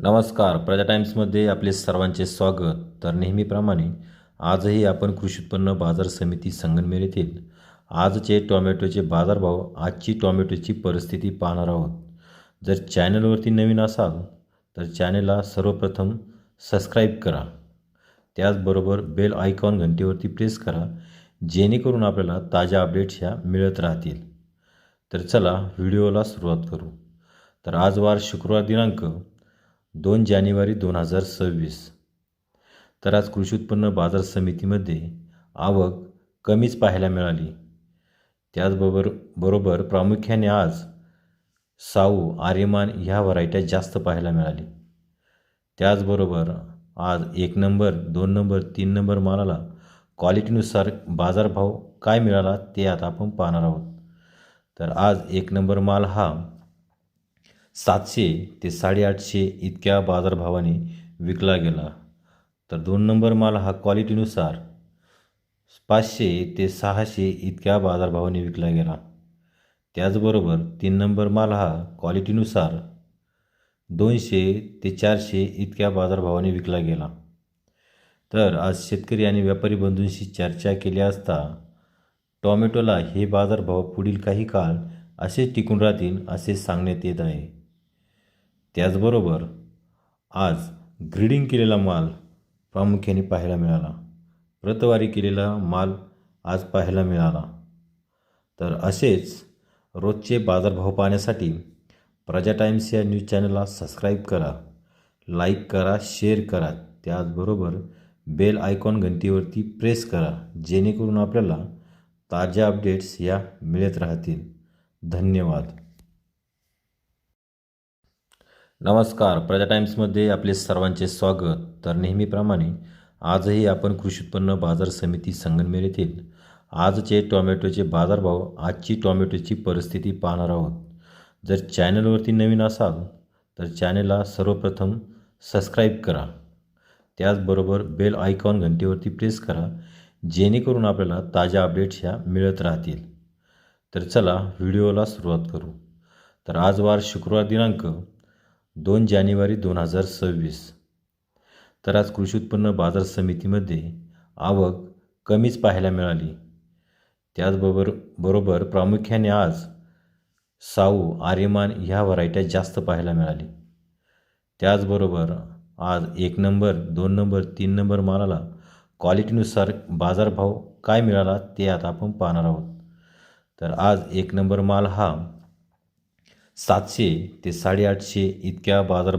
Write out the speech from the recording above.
नमस्कार. प्रजा टाइम्समध्ये आपले सर्वांचे स्वागत. तर नेहमीप्रमाणे आजही आपण कृषी उत्पन्न बाजार समिती संगनमेर येथील आजचे टोमॅटोचे बाजारभाव आजची टोमॅटोची परिस्थिती पाहणार आहोत. जर चॅनलवरती नवीन असाल तर चॅनलला सर्वप्रथम सबस्क्राईब करा. त्याचबरोबर बेल आयकॉन घंटीवरती प्रेस करा जेणेकरून आपल्याला ताज्या अपडेट्स ह्या मिळत राहतील. तर चला व्हिडिओला सुरुवात करू. तर आज वार शुक्रवार दिनांक दोन जानेवारी दोन हजार सव्वीस. तर आज कृषी उत्पन्न बाजार समितीमध्ये आवक कमीच पाहायला मिळाली. त्याचबरोबर बरोबर प्रामुख्याने आज साऊ आर्यमान ह्या व्हरायट्या जास्त पाहायला मिळाली. त्याचबरोबर आज एक नंबर दोन नंबर तीन नंबर मालाला क्वालिटीनुसार बाजारभाव काय मिळाला ते आता आपण पाहणार आहोत. तर आज एक नंबर माल हा सातशे ते साडेआठशे इतक्या बाजारभावाने विकला गेला. तर दोन नंबर माल हा क्वालिटीनुसार पाचशे ते सहाशे इतक्या बाजारभावाने विकला गेला. त्याचबरोबर तीन नंबर माल हा क्वालिटीनुसार दोनशे ते चारशे इतक्या बाजारभावाने विकला गेला. तर आज शेतकरी आणि व्यापारी बंधूंशी चर्चा केली असता टॉमॅटोला हे बाजारभाव पुढील काही काळ असे टिकून राहतील असे सांगण्यात येत आहे. त्याचबरोबर आज ग्रीडिंग केलेला माल प्रामुख्याने पाहायला मिळाला. प्रतवारी केलेला माल आज पाहायला मिळाला. तर असेच रोजचे बाजारभाव पाहण्यासाठी प्रजा टाइम्स या न्यूज चॅनलला सबस्क्राईब करा लाईक करा शेअर करा. त्याचबरोबर बेल आयकॉन घंटीवरती प्रेस करा जेणेकरून आपल्याला ताज्या अपडेट्स या मिळत राहतील. धन्यवाद. नमस्कार. प्रजा टाइम्समध्ये आपले सर्वांचे स्वागत. तर नेहमीप्रमाणे आजही आपण कृषी उत्पन्न बाजार समिती संगनमेर येथील आजचे टोमॅटोचे बाजारभाव आजची टोमॅटोची परिस्थिती पाहणार आहोत. जर चॅनलवरती नवीन असाल तर चॅनलला सर्वप्रथम सबस्क्राईब करा. त्याचबरोबर बेल आयकॉन घंटीवरती प्रेस करा जेणेकरून आपल्याला ताज्या अपडेट्स ह्या मिळत राहतील. तर चला व्हिडिओला सुरुवात करू. तर आज वार शुक्रवार दिनांक दोन जानेवारी दोन हजार सव्वीस. तर आज कृषी उत्पन्न बाजार समितीमध्ये आवक कमीच पाहायला मिळाली. त्याचबरोबर बरोबर प्रामुख्याने आज साऊ आर्यमान ह्या व्हरायट्या जास्त पाहायला मिळाली. त्याचबरोबर आज एक नंबर दोन नंबर तीन नंबर मालाला क्वालिटीनुसार बाजारभाव काय मिळाला ते आता आपण पाहणार आहोत. तर आज एक नंबर माल हा सातशे ते साडेआठशे इतक्या बाजार